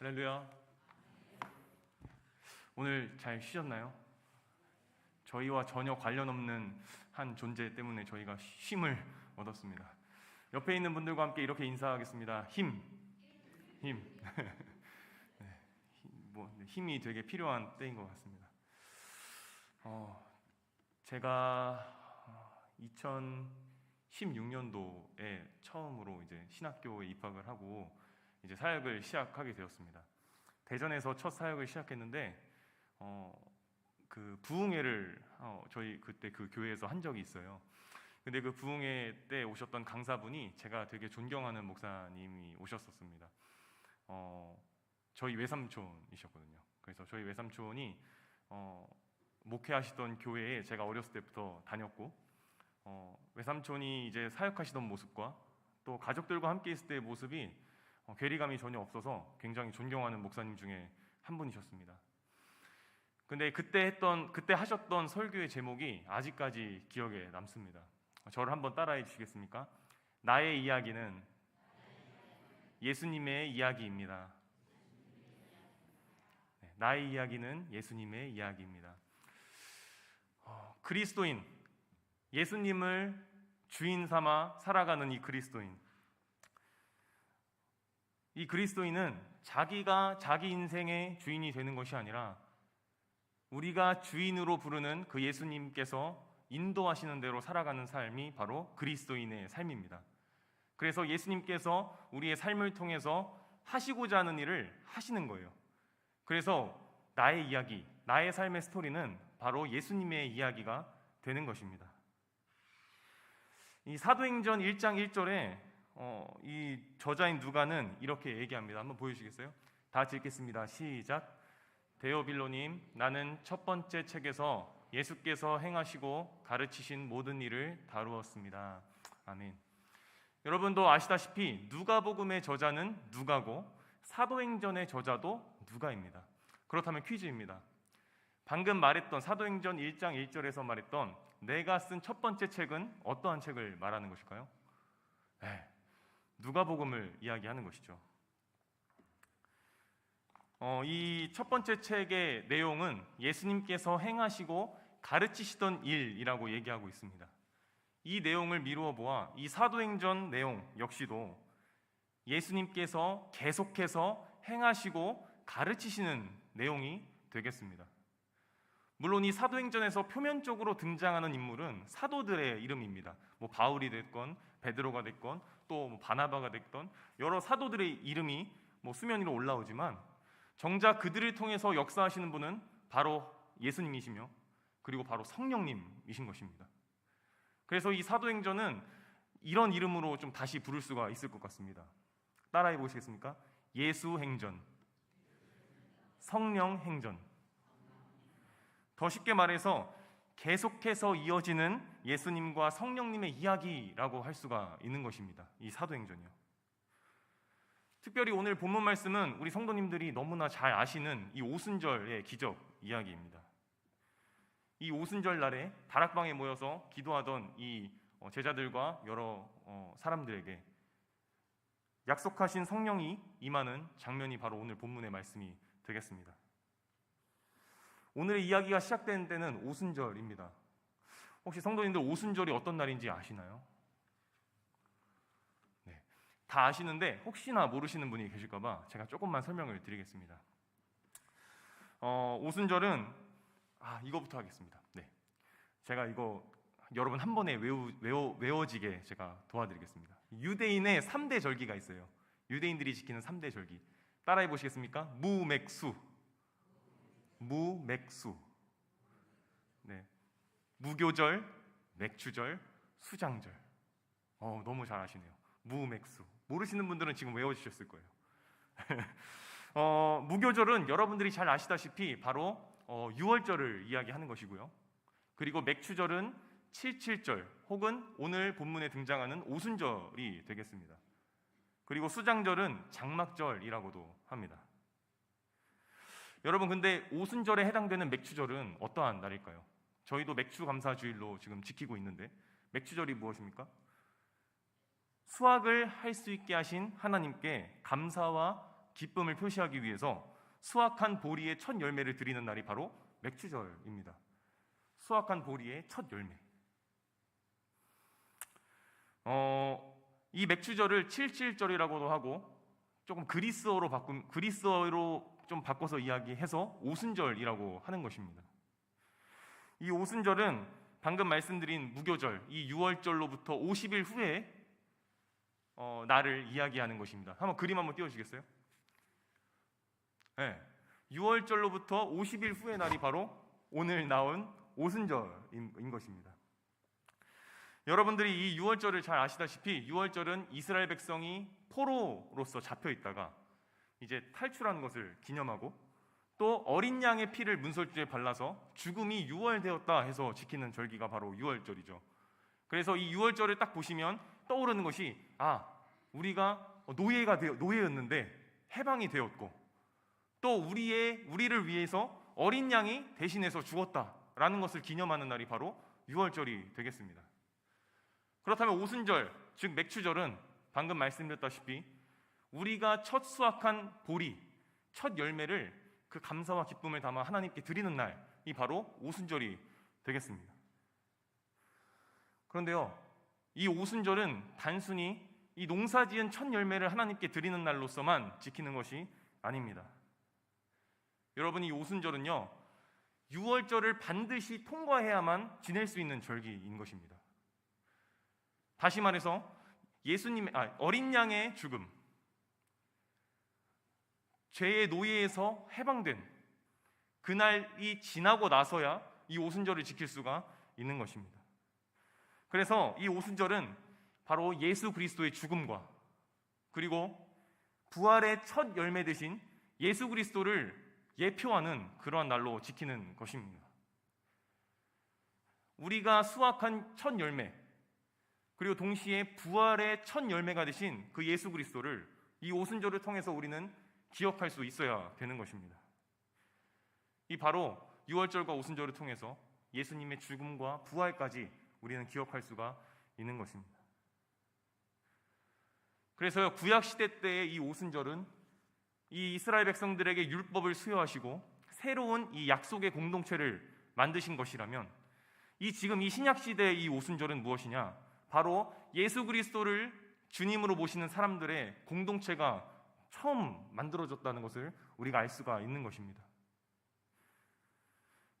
할렐루야. 오늘 잘 쉬셨나요? 저희와 전혀 관련 없는 한 존재 때문에 저희가 쉼을 얻었습니다. 옆에 있는 분들과 함께 이렇게 인사하겠습니다. 힘, 힘. 네, 힘, 뭐 힘이 되게 필요한 때인 것 같습니다. 어, 제가 2016년도에 처음으로 이제 신학교에 입학을 하고 이제 사역을 시작하게 되었습니다. 대전에서 첫 사역을 시작했는데 어, 그 부흥회를 어, 저희 그때 그 교회에서 한 적이 있어요. 근데 그 부흥회 때 오셨던 강사분이 제가 되게 존경하는 목사님이 오셨었습니다. 어, 저희 외삼촌이셨거든요. 그래서 저희 외삼촌이 어, 목회하시던 교회에 제가 어렸을 때부터 다녔고 어, 외삼촌이 이제 사역하시던 모습과 또 가족들과 함께 있을 때의 모습이 어, 괴리감이 전혀 없어서 굉장히 존경하는 목사님 중에 한 분이셨습니다. 근데 그때 했던 그때 하셨던 설교의 제목이 아직까지 기억에 남습니다. 저를 한번 따라해 주시겠습니까? 나의 이야기는 예수님의 이야기입니다. 네, 나의 이야기는 예수님의 이야기입니다. 어, 그리스도인 예수님을 주인 삼아 살아가는 이 그리스도인 이 그리스도인은 자기가 자기 인생의 주인이 되는 것이 아니라 우리가 주인으로 부르는 그 예수님께서 인도하시는 대로 살아가는 삶이 바로 그리스도인의 삶입니다. 그래서 예수님께서 우리의 삶을 통해서 하시고자 하는 일을 하시는 거예요. 그래서 나의 이야기, 나의 삶의 스토리는 바로 예수님의 이야기가 되는 것입니다. 이 사도행전 1장 1절에 어, 이 저자인 누가는 이렇게 얘기합니다. 한번 보여주시겠어요? 다 읽겠습니다. 시작. 데오빌로님, 나는 첫 번째 책에서 예수께서 행하시고 가르치신 모든 일을 다루었습니다. 아멘. 여러분도 아시다시피 누가복음의 저자는 누가고 사도행전의 저자도 누가입니다. 그렇다면 퀴즈입니다. 방금 말했던 사도행전 1장 1절에서 말했던 내가 쓴 첫 번째 책은 어떠한 책을 말하는 것일까요? 네, 누가복음을 이야기하는 것이죠. 어, 이 첫 번째 책의 내용은 예수님께서 행하시고 가르치시던 일이라고 얘기하고 있습니다. 이 내용을 미루어 보아 이 사도행전 내용 역시도 예수님께서 계속해서 행하시고 가르치시는 내용이 되겠습니다. 물론 이 사도행전에서 표면적으로 등장하는 인물은 사도들의 이름입니다. 뭐 바울이 됐건 베드로가 됐건 또뭐 바나바가 됐던 여러 사도들의 이름이 뭐 수면 위로 올라오지만 정작 그들을 통해서 역사하시는 분은 바로 예수님이시며 그리고 바로 성령님이신 것입니다. 그래서 이 사도행전은 이런 이름으로 좀 다시 부를 수가 있을 것 같습니다. 따라해 보시겠습니까? 예수행전, 성령행전. 더 쉽게 말해서 계속해서 이어지는 예수님과 성령님의 이야기라고 할 수가 있는 것입니다. 이 사도행전이요. 특별히 오늘 본문 말씀은 우리 성도님들이 너무나 잘 아시는 이 오순절의 기적 이야기입니다. 이 오순절 날에 다락방에 모여서 기도하던 이 어, 제자들과 여러 어, 사람들에게 약속하신 성령이 임하는 장면이 바로 오늘 본문의 말씀이 되겠습니다. 오늘의 이야기가 시작되는 때는 오순절입니다. 혹시 성도님들 오순절이 어떤 날인지 아시나요? 네, 다 아시는데 혹시나 모르시는 분이 계실까봐 제가 조금만 설명을 드리겠습니다. 어, 오순절은 아 이거부터 하겠습니다. 네, 제가 이거 여러분 한 번에 외우, 외워, 외워지게 제가 도와드리겠습니다. 유대인의 3대 절기가 있어요. 유대인들이 지키는 3대 절기. 따라해 보시겠습니까? 무맥수. 무맥수. 네. 무교절, 맥주절, 수장절. 어, 너무 잘 아시네요. 무맥수. 모르시는 분들은 지금 외워주셨을 거예요. 어, 무교절은 여러분들이 잘 아시다시피 바로 어, 6월절을 이야기하는 것이고요. 그리고 맥주절은 77절 혹은 오늘 본문에 등장하는 오순절이 되겠습니다. 그리고 수장절은 장막절이라고도 합니다. 여러분 근데 오순절에 해당되는 맥주절은 어떠한 날일까요? 저희도 맥주 감사 주일로 지금 지키고 있는데 맥주절이 무엇입니까? 수확을 할 수 있게 하신 하나님께 감사와 기쁨을 표시하기 위해서 수확한 보리의 첫 열매를 드리는 날이 바로 맥주절입니다. 수확한 보리의 첫 열매. 어, 이 맥주절을 칠칠절이라고도 하고 조금 그리스어로 바꾼 그리스어로 좀 바꿔서 이야기해서 오순절이라고 하는 것입니다. 이 오순절은 방금 말씀드린 무교절, 이 6월절로부터 50일 후에 어, 날을 이야기하는 것입니다. 한번 그림 한번 띄워주시겠어요? 네, 6월절로부터 50일 후의 날이 바로 오늘 나온 오순절인 것입니다. 여러분들이 이 6월절을 잘 아시다시피 6월절은 이스라엘 백성이 포로로서 잡혀 있다가 이제 탈출한 것을 기념하고 또 어린 양의 피를 문설주에 발라서 죽음이 유월되었다 해서 지키는 절기가 바로 6월절이죠. 그래서 이 6월절을 딱 보시면 떠오르는 것이 아 우리가 노예가 되어 노예였는데 해방이 되었고 또 우리의 우리를 위해서 어린 양이 대신해서 죽었다라는 것을 기념하는 날이 바로 6월절이 되겠습니다. 그렇다면 오순절 즉 맥추절은 방금 말씀드렸다시피 우리가 첫 수확한 보리 첫 열매를 그 감사와 기쁨을 담아 하나님께 드리는 날이 바로 오순절이 되겠습니다. 그런데요, 이 오순절은 단순히 이 농사 지은 첫 열매를 하나님께 드리는 날로서만 지키는 것이 아닙니다. 여러분 이 오순절은요, 6월절을 반드시 통과해야만 지낼 수 있는 절기인 것입니다. 다시 말해서 예수님의 아, 어린 양의 죽음, 죄의 노예에서 해방된 그날이 지나고 나서야 이 오순절을 지킬 수가 있는 것입니다. 그래서 이 오순절은 바로 예수 그리스도의 죽음과 그리고 부활의 첫 열매 대신 예수 그리스도를 예표하는 그러한 날로 지키는 것입니다. 우리가 수확한 첫 열매 그리고 동시에 부활의 첫 열매가 되신 그 예수 그리스도를 이 오순절을 통해서 우리는 기억할 수 있어야 되는 것입니다. 이 바로 6월절과 오순절을 통해서 예수님의 죽음과 부활까지 우리는 기억할 수가 있는 것입니다. 그래서 구약 시대 때의 이 오순절은 이 이스라엘 백성들에게 율법을 수여하시고 새로운 이 약속의 공동체를 만드신 것이라면 이 지금 이 신약 시대의 이 오순절은 무엇이냐? 바로 예수 그리스도를 주님으로 모시는 사람들의 공동체가 처음 만들어졌다는 것을 우리가 알 수가 있는 것입니다.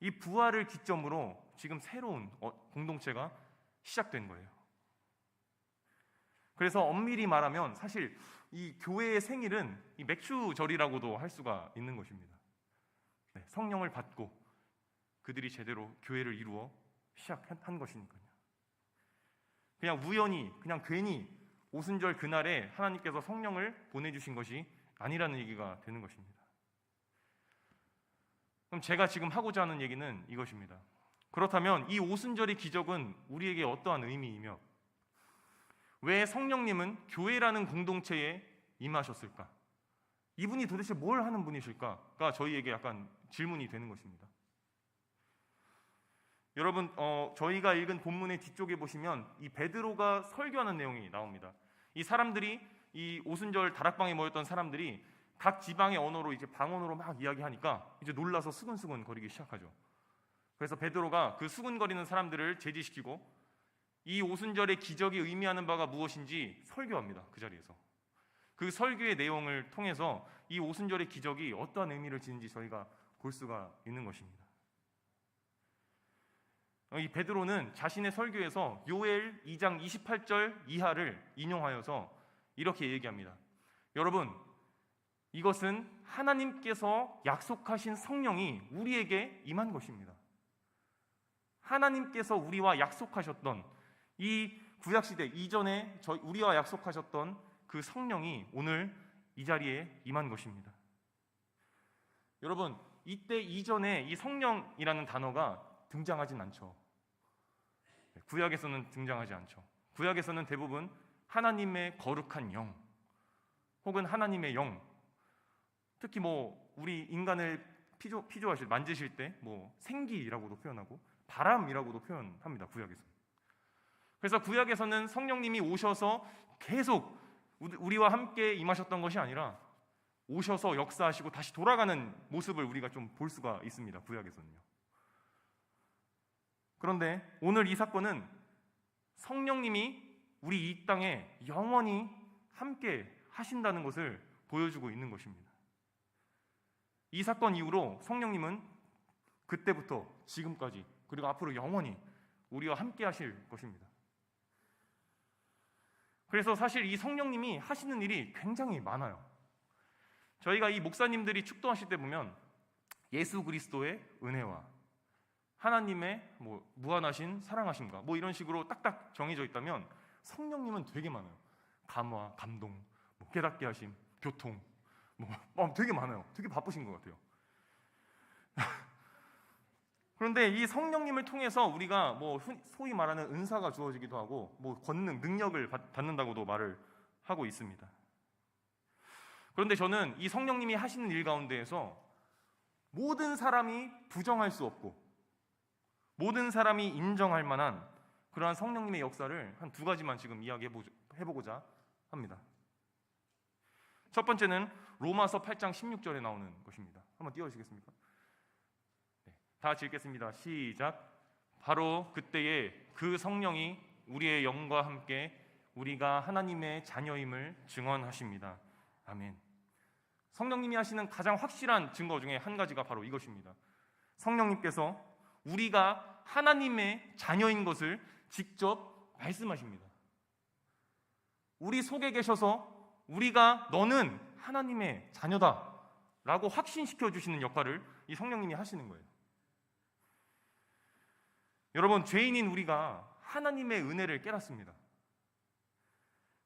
이 부활을 기점으로 지금 새로운 어, 공동체가 시작된 거예요. 그래서 엄밀히 말하면 사실 이 교회의 생일은 이 맥주절이라고도 할 수가 있는 것입니다. 네, 성령을 받고 그들이 제대로 교회를 이루어 시작한 것이니까요. 그냥 우연히, 그냥 괜히 오순절 그날에 하나님께서 성령을 보내주신 것이 아니라는 얘기가 되는 것입니다. 그럼 제가 지금 하고자 하는 얘기는 이것입니다. 그렇다면 이 오순절의 기적은 우리에게 어떠한 의미이며 왜 성령님은 교회라는 공동체에 임하셨을까? 이분이 도대체 뭘 하는 분이실까가 저희에게 약간 질문이 되는 것입니다. 여러분, 어, 저희가 읽은 본문의 뒤쪽에 보시면 이 베드로가 설교하는 내용이 나옵니다. 이 사람들이 이 오순절 다락방에 모였던 사람들이 각 지방의 언어로 이제 방언으로 막 이야기하니까 이제 놀라서 수근수근 거리기 시작하죠. 그래서 베드로가 그 수근거리는 사람들을 제지시키고 이 오순절의 기적이 의미하는 바가 무엇인지 설교합니다. 그 자리에서. 그 설교의 내용을 통해서 이 오순절의 기적이 어떠한 의미를 지는지 저희가 볼 수가 있는 것입니다. 이 베드로는 자신의 설교에서 요엘 2장 28절 이하를 인용하여서 이렇게 얘기합니다. 여러분, 이것은 하나님께서 약속하신 성령이 우리에게 임한 것입니다. 하나님께서 우리와 약속하셨던 이 구약 시대 이전에 저 우리와 약속하셨던 그 성령이 오늘 이 자리에 임한 것입니다. 여러분, 이때 이전에 이 성령이라는 단어가 등장하진 않죠. 구약에서는 등장하지 않죠. 구약에서는 대부분 하나님의 거룩한 영 혹은 하나님의 영 특히 뭐 우리 인간을 피조, 피조하실 만지실 때 뭐 생기라고도 표현하고 바람이라고도 표현합니다. 구약에서. 그래서 구약에서는 성령님이 오셔서 계속 우리와 함께 임하셨던 것이 아니라 오셔서 역사하시고 다시 돌아가는 모습을 우리가 좀 볼 수가 있습니다. 구약에서는요. 그런데 오늘 이 사건은 성령님이 우리 이 땅에 영원히 함께 하신다는 것을 보여주고 있는 것입니다. 이 사건 이후로 성령님은 그때부터 지금까지 그리고 앞으로 영원히 우리와 함께 하실 것입니다. 그래서 사실 이 성령님이 하시는 일이 굉장히 많아요. 저희가 이 목사님들이 축도하실 때 보면 예수 그리스도의 은혜와 하나님의 뭐 무한하신 사랑하심과 뭐 이런 식으로 딱딱 정해져 있다면 성령님은 되게 많아요. 감화, 감동, 뭐 깨닫게 하심, 교통, 뭐 어, 되게 많아요. 되게 바쁘신 것 같아요. 그런데 이 성령님을 통해서 우리가 뭐 흔- 소위 말하는 은사가 주어지기도 하고 뭐 권능, 능력을 받- 받는다고도 말을 하고 있습니다. 그런데 저는 이 성령님이 하시는 일 가운데에서 모든 사람이 부정할 수 없고 모든 사람이 인정할 만한 그러한 성령님의 역사를 한 두 가지만 지금 이야기해보고자 합니다. 첫 번째는 로마서 8장 16절에 나오는 것입니다. 한번 띄워주시겠습니까? 네, 다 읽겠습니다. 시작. 바로 그때에 그 성령이 우리의 영과 함께 우리가 하나님의 자녀임을 증언하십니다. 아멘. 성령님이 하시는 가장 확실한 증거 중에 한 가지가 바로 이것입니다. 성령님께서 우리가 하나님의 자녀인 것을 직접 말씀하십니다. 우리 속에 계셔서 우리가 너는 하나님의 자녀다 라고 확신시켜 주시는 역할을 이 성령님이 하시는 거예요. 여러분, 죄인인 우리가 하나님의 은혜를 깨닫습니다.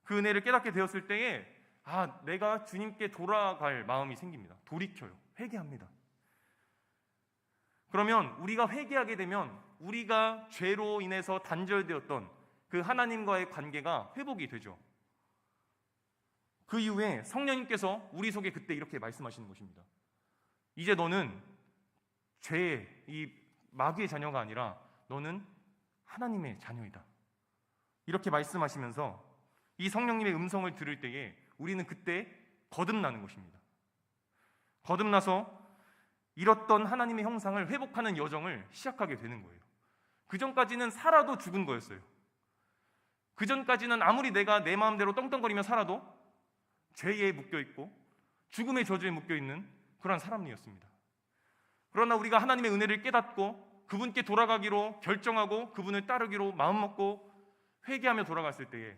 그 은혜를 깨닫게 되었을 때에 아, 내가 주님께 돌아갈 마음이 생깁니다. 돌이켜요. 회개합니다. 그러면 우리가 회개하게 되면 우리가 죄로 인해서 단절되었던 그 하나님과의 관계가 회복이 되죠. 그 이후에 성령님께서 우리 속에 그때 이렇게 말씀하시는 것입니다. 이제 너는 죄의 이 마귀의 자녀가 아니라 너는 하나님의 자녀이다. 이렇게 말씀하시면서 이 성령님의 음성을 들을 때에 우리는 그때 거듭나는 것입니다. 거듭나서 잃었던 하나님의 형상을 회복하는 여정을 시작하게 되는 거예요. 그 전까지는 살아도 죽은 거였어요. 그 전까지는 아무리 내가 내 마음대로 떵떵거리며 살아도 죄에 묶여 있고 죽음의 저주에 묶여 있는 그러한 사람이었습니다. 그러나 우리가 하나님의 은혜를 깨닫고 그분께 돌아가기로 결정하고 그분을 따르기로 마음먹고 회개하며 돌아갔을 때에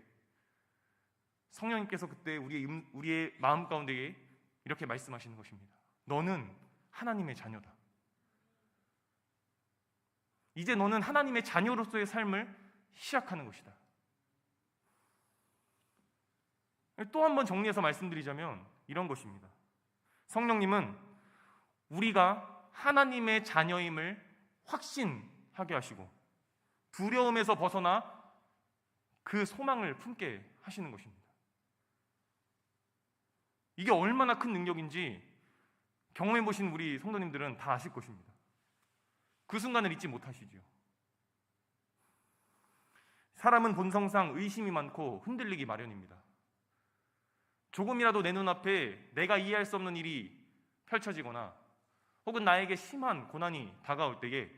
성령님께서 그때 우리의, 음- 우리의 마음 가운데에 이렇게 말씀하시는 것입니다. 너는 하나님의 자녀다. 이제 너는 하나님의 자녀로서의 삶을 시작하는 것이다. 또 한 번 정리해서 말씀드리자면 이런 것입니다. 성령님은 우리가 하나님의 자녀임을 확신하게 하시고 두려움에서 벗어나 그 소망을 품게 하시는 것입니다. 이게 얼마나 큰 능력인지 경험해 보신 우리 성도님들은 다 아실 것입니다. 그 순간을 잊지 못하시지요. 사람은 본성상 의심이 많고 흔들리기 마련입니다. 조금이라도 내 눈앞에 내가 이해할 수 없는 일이 펼쳐지거나 혹은 나에게 심한 고난이 다가올 때에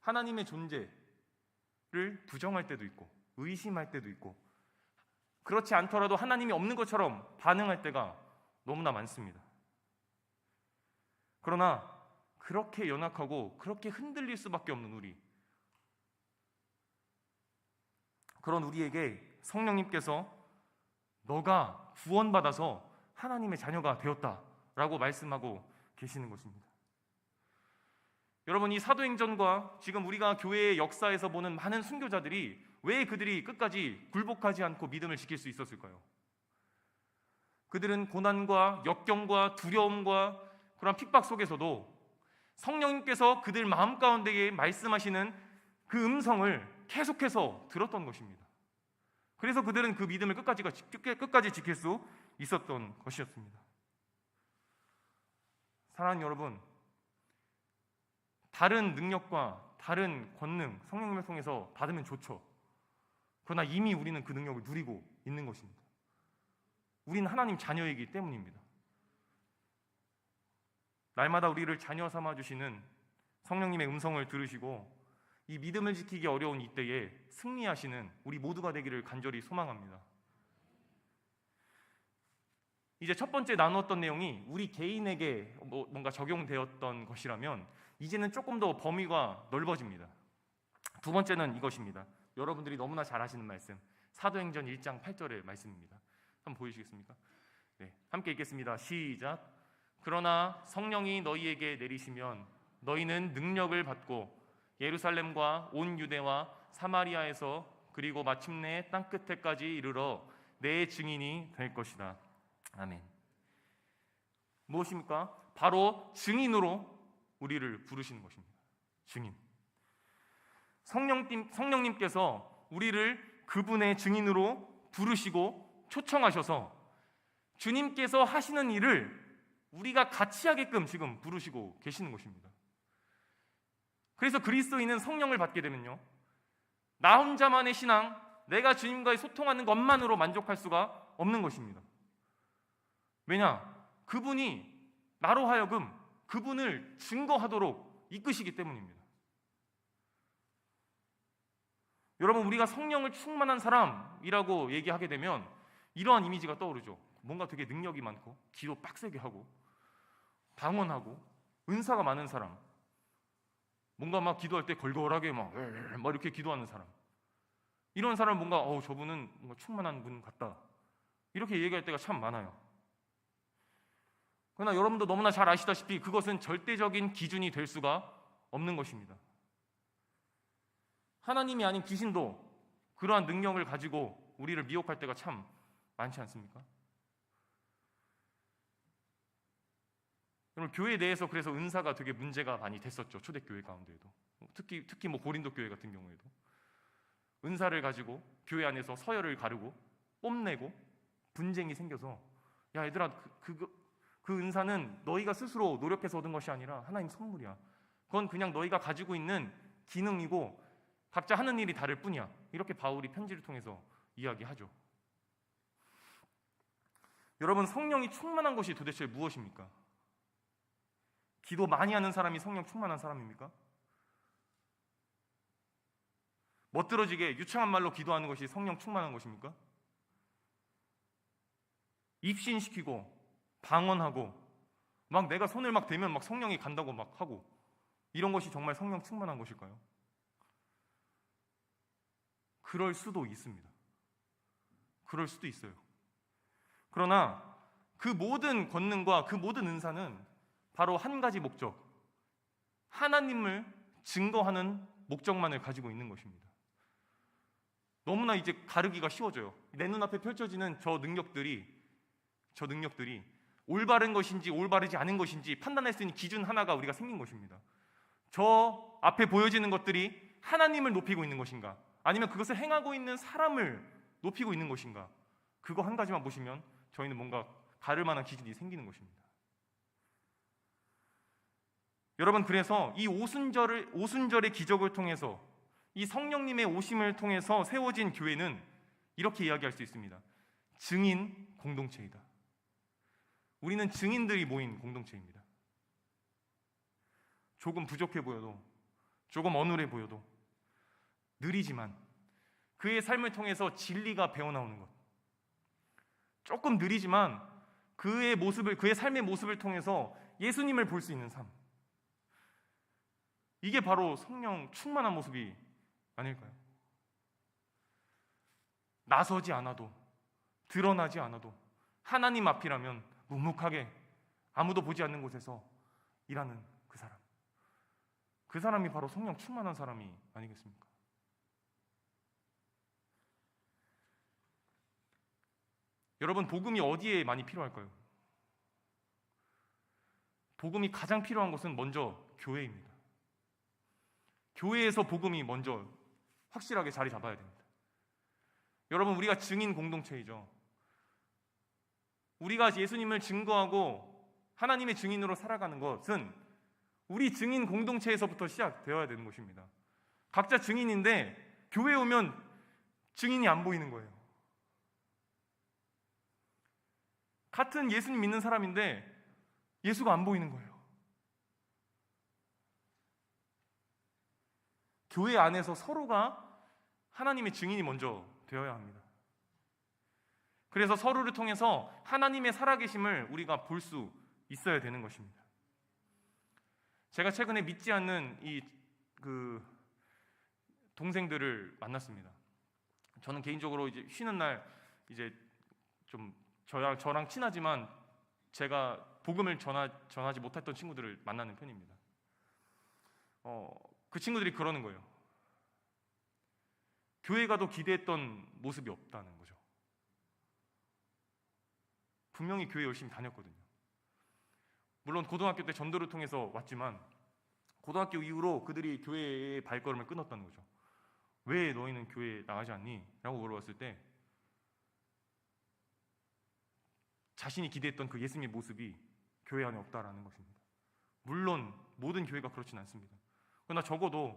하나님의 존재를 부정할 때도 있고 의심할 때도 있고 그렇지 않더라도 하나님이 없는 것처럼 반응할 때가 너무나 많습니다. 그러나 그렇게 연약하고 그렇게 흔들릴 수밖에 없는 우리 그런 우리에게 성령님께서 너가 구원받아서 하나님의 자녀가 되었다라고 말씀하고 계시는 것입니다. 여러분 이 사도행전과 지금 우리가 교회의 역사에서 보는 많은 순교자들이 왜 그들이 끝까지 굴복하지 않고 믿음을 지킬 수 있었을까요? 그들은 고난과 역경과 두려움과 그런 핍박 속에서도 성령님께서 그들 마음 가운데에 말씀하시는 그 음성을 계속해서 들었던 것입니다. 그래서 그들은 그 믿음을 끝까지, 끝까지 지킬 수 있었던 것이었습니다. 사랑하는 여러분, 다른 능력과 다른 권능, 성령님을 통해서 받으면 좋죠. 그러나 이미 우리는 그 능력을 누리고 있는 것입니다. 우리는 하나님 자녀이기 때문입니다. 날마다 우리를 자녀 삼아 주시는 성령님의 음성을 들으시고 이 믿음을 지키기 어려운 이때에 승리하시는 우리 모두가 되기를 간절히 소망합니다. 이제 첫 번째 나누었던 내용이 우리 개인에게 뭐- 뭔가 적용되었던 것이라면 이제는 조금 더 범위가 넓어집니다. 두 번째는 이것입니다. 여러분들이 너무나 잘 아시는 말씀. 사도행전 1장 8절의 말씀입니다. 한번 보여주시겠습니까? 네, 함께 읽겠습니다. 시작. 그러나 성령이 너희에게 내리시면 너희는 능력을 받고 예루살렘과 온 유대와 사마리아에서 그리고 마침내 땅 끝에까지 이르러 내 증인이 될 것이다. 아멘. 무엇입니까? 바로 증인으로 우리를 부르시는 것입니다. 증인. 성령님, 성령님께서 우리를 그분의 증인으로 부르시고 초청하셔서 주님께서 하시는 일을 우리가 같이 하게끔 지금 부르시고 계시는 것입니다. 그래서 그리스도인은 성령을 받게 되면요. 나 혼자만의 신앙, 내가 주님과의 소통하는 것만으로 만족할 수가 없는 것입니다. 왜냐? 그분이 나로 하여금 그분을 증거하도록 이끄시기 때문입니다. 여러분, 우리가 성령을 충만한 사람이라고 얘기하게 되면 이러한 이미지가 떠오르죠. 뭔가 되게 능력이 많고, 기도 빡세게 하고, 방언하고, 은사가 많은 사람. 뭔가 막 기도할 때 걸걸하게 막, 막 이렇게 기도하는 사람. 이런 사람 뭔가, 어, 저분은 뭔가 충만한 분 같다. 이렇게 얘기할 때가 참 많아요. 그러나 여러분도 너무나 잘 아시다시피 그것은 절대적인 기준이 될 수가 없는 것입니다. 하나님이 아닌 귀신도 그러한 능력을 가지고 우리를 미혹할 때가 참 많지 않습니까? 여러분 교회 내에서 그래서 은사가 되게 문제가 많이 됐었죠 초대교회 가운데에도. 특히 특히 뭐 고린도 교회 같은 경우에도. 은사를 가지고 교회 안에서 서열을 가르고 뽐내고 분쟁이 생겨서 야 얘들아 그, 그, 그 은사는 너희가 스스로 노력해서 얻은 것이 아니라 하나님 선물이야. 그건 그냥 너희가 가지고 있는 기능이고 각자 하는 일이 다를 뿐이야. 이렇게 바울이 편지를 통해서 이야기하죠. 여러분 성령이 충만한 것이 도대체 무엇입니까? 기도 많이 하는 사람이 성령 충만한 사람입니까? 멋들어지게 유창한 말로 기도하는 것이 성령 충만한 것입니까? 입신시키고 방언하고 막 내가 손을 막 대면 막 성령이 간다고 막 하고 이런 것이 정말 성령 충만한 것일까요? 그럴 수도 있습니다. 그럴 수도 있어요. 그러나 그 모든 권능과 그 모든 은사는 바로 한 가지 목적. 하나님을 증거하는 목적만을 가지고 있는 것입니다. 너무나 이제 가르기가 쉬워져요. 내 눈앞에 펼쳐지는 저 능력들이 저 능력들이 올바른 것인지 올바르지 않은 것인지 판단할 수 있는 기준 하나가 우리가 생긴 것입니다. 저 앞에 보여지는 것들이 하나님을 높이고 있는 것인가? 아니면 그것을 행하고 있는 사람을 높이고 있는 것인가? 그거 한 가지만 보시면 저희는 뭔가 가를 만한 기준이 생기는 것입니다. 여러분 그래서 이 오순절을 오순절의 기적을 통해서 이 성령님의 오심을 통해서 세워진 교회는 이렇게 이야기할 수 있습니다. 증인 공동체이다. 우리는 증인들이 모인 공동체입니다. 조금 부족해 보여도 조금 어눌해 보여도 느리지만 그의 삶을 통해서 진리가 배어나오는 것. 조금 느리지만 그의 모습을 그의 삶의 모습을 통해서 예수님을 볼 수 있는 삶. 이게 바로 성령 충만한 모습이 아닐까요? 나서지 않아도 드러나지 않아도 하나님 앞이라면 묵묵하게 아무도 보지 않는 곳에서 일하는 그 사람. 그 사람이 바로 성령 충만한 사람이 아니겠습니까? 여러분 복음이 어디에 많이 필요할까요? 복음이 가장 필요한 것은 먼저 교회입니다. 교회에서 복음이 먼저 확실하게 자리 잡아야 됩니다. 여러분 우리가 증인 공동체이죠. 우리가 예수님을 증거하고 하나님의 증인으로 살아가는 것은 우리 증인 공동체에서부터 시작되어야 되는 것입니다. 각자 증인인데 교회 오면 증인이 안 보이는 거예요. 같은 예수님 믿는 사람인데 예수가 안 보이는 거예요. 교회 안에서 서로가 하나님의 증인이 먼저 되어야 합니다. 그래서 서로를 통해서 하나님의 살아계심을 우리가 볼 수 있어야 되는 것입니다. 제가 최근에 믿지 않는 이 그 동생들을 만났습니다. 저는 개인적으로 이제 쉬는 날 이제 좀 저랑 저랑 친하지만 제가 복음을 전하, 전하지 못했던 친구들을 만나는 편입니다. 어, 그 친구들이 그러는 거예요. 교회 가도 기대했던 모습이 없다는 거죠. 분명히 교회 열심히 다녔거든요. 물론 고등학교 때 전도를 통해서 왔지만 고등학교 이후로 그들이 교회의 발걸음을 끊었다는 거죠. 왜 너희는 교회에 나가지 않니? 라고 물어봤을 때 자신이 기대했던 그 예수님의 모습이 교회 안에 없다라는 것입니다. 물론 모든 교회가 그렇진 않습니다. 그러나 적어도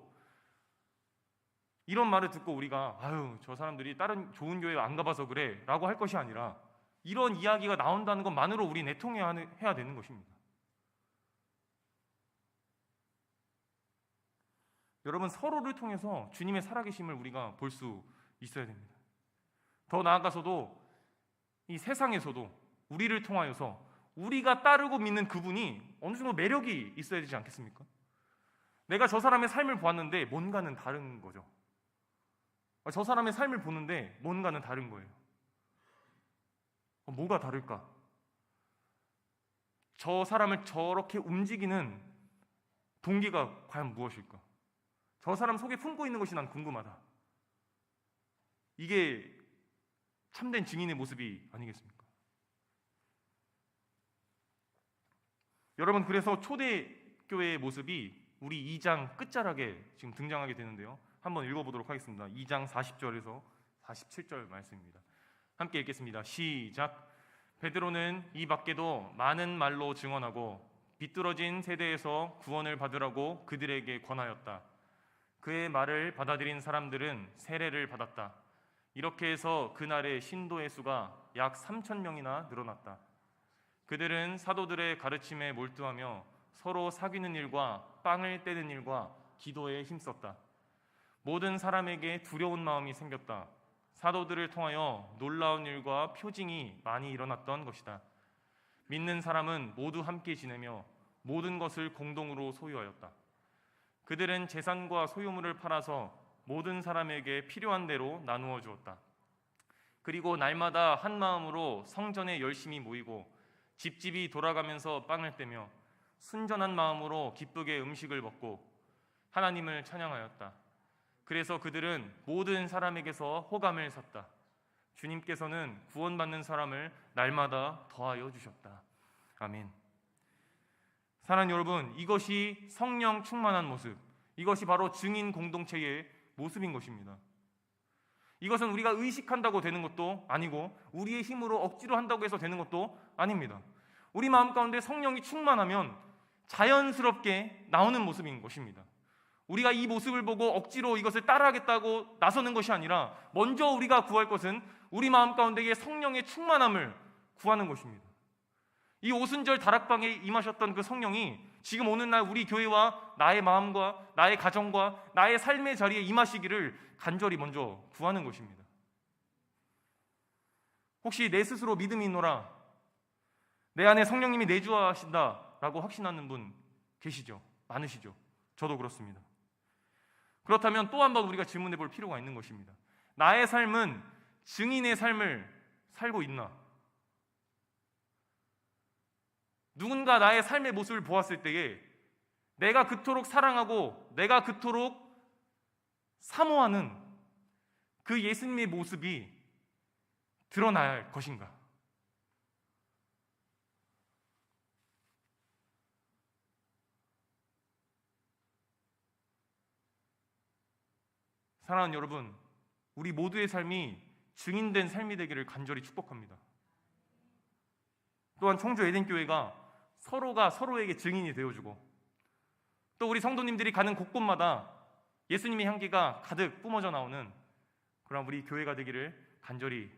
이런 말을 듣고 우리가 아유 저 사람들이 다른 좋은 교회 안 가봐서 그래라고 할 것이 아니라 이런 이야기가 나온다는 것만으로 우리 내통해야 되는 것입니다. 여러분 서로를 통해서 주님의 살아계심을 우리가 볼 수 있어야 됩니다. 더 나아가서도 이 세상에서도 우리를 통하여서 우리가 따르고 믿는 그분이 어느 정도 매력이 있어야 되지 않겠습니까? 내가 저 사람의 삶을 보았는데 뭔가는 다른 거죠. 아, 저 사람의 삶을 보는데 뭔가는 다른 거예요. 어, 뭐가 다를까? 저 사람을 저렇게 움직이는 동기가 과연 무엇일까? 저 사람 속에 품고 있는 것이 난 궁금하다. 이게 참된 증인의 모습이 아니겠습니까? 여러분 그래서 초대교회의 모습이 우리 2장 끝자락에 지금 등장하게 되는데요. 한번 읽어보도록 하겠습니다. 2장 40절에서 47절 말씀입니다. 함께 읽겠습니다. 시작. 베드로는 이 밖에도 많은 말로 증언하고 비뚤어진 세대에서 구원을 받으라고 그들에게 권하였다. 그의 말을 받아들인 사람들은 세례를 받았다. 이렇게 해서 그날의 신도의 수가 약 3천 명이나 늘어났다. 그들은 사도들의 가르침에 몰두하며 서로 사귀는 일과 빵을 떼는 일과 기도에 힘썼다. 모든 사람에게 두려운 마음이 생겼다. 사도들을 통하여 놀라운 일과 표징이 많이 일어났던 것이다. 믿는 사람은 모두 함께 지내며 모든 것을 공동으로 소유하였다. 그들은 재산과 소유물을 팔아서 모든 사람에게 필요한 대로 나누어 주었다. 그리고 날마다 한 마음으로 성전에 열심히 모이고 집집이 돌아가면서 빵을 떼며 순전한 마음으로 기쁘게 음식을 먹고 하나님을 찬양하였다. 그래서 그들은 모든 사람에게서 호감을 샀다. 주님께서는 구원받는 사람을 날마다 더하여 주셨다. 아멘. 사랑하는 여러분, 이것이 성령 충만한 모습, 이것이 바로 증인 공동체의 모습인 것입니다. 이것은 우리가 의식한다고 되는 것도 아니고 우리의 힘으로 억지로 한다고 해서 되는 것도 아닙니다. 우리 마음 가운데 성령이 충만하면 자연스럽게 나오는 모습인 것입니다. 우리가 이 모습을 보고 억지로 이것을 따라하겠다고 나서는 것이 아니라 먼저 우리가 구할 것은 우리 마음 가운데의 성령의 충만함을 구하는 것입니다. 이 오순절 다락방에 임하셨던 그 성령이 지금 오는 날 우리 교회와 나의 마음과 나의 가정과 나의 삶의 자리에 임하시기를 간절히 먼저 구하는 것입니다. 혹시 내 스스로 믿음이 있노라 내 안에 성령님이 내주하신다 라고 확신하는 분 계시죠? 많으시죠? 저도 그렇습니다. 그렇다면 또 한 번 우리가 질문해 볼 필요가 있는 것입니다. 나의 삶은 증인의 삶을 살고 있나? 누군가 나의 삶의 모습을 보았을 때에 내가 그토록 사랑하고 내가 그토록 사모하는 그 예수님의 모습이 할 것인가? 사랑하는 여러분, 우리 모두의 삶이 증인된 삶이 되기를 간절히 축복합니다. 또한 청주 에덴 교회가 서로가 서로에게 증인이 되어주고 또 우리 성도님들이 가는 곳곳마다 예수님의 향기가 가득 뿜어져 나오는 그런 우리 교회가 되기를 간절히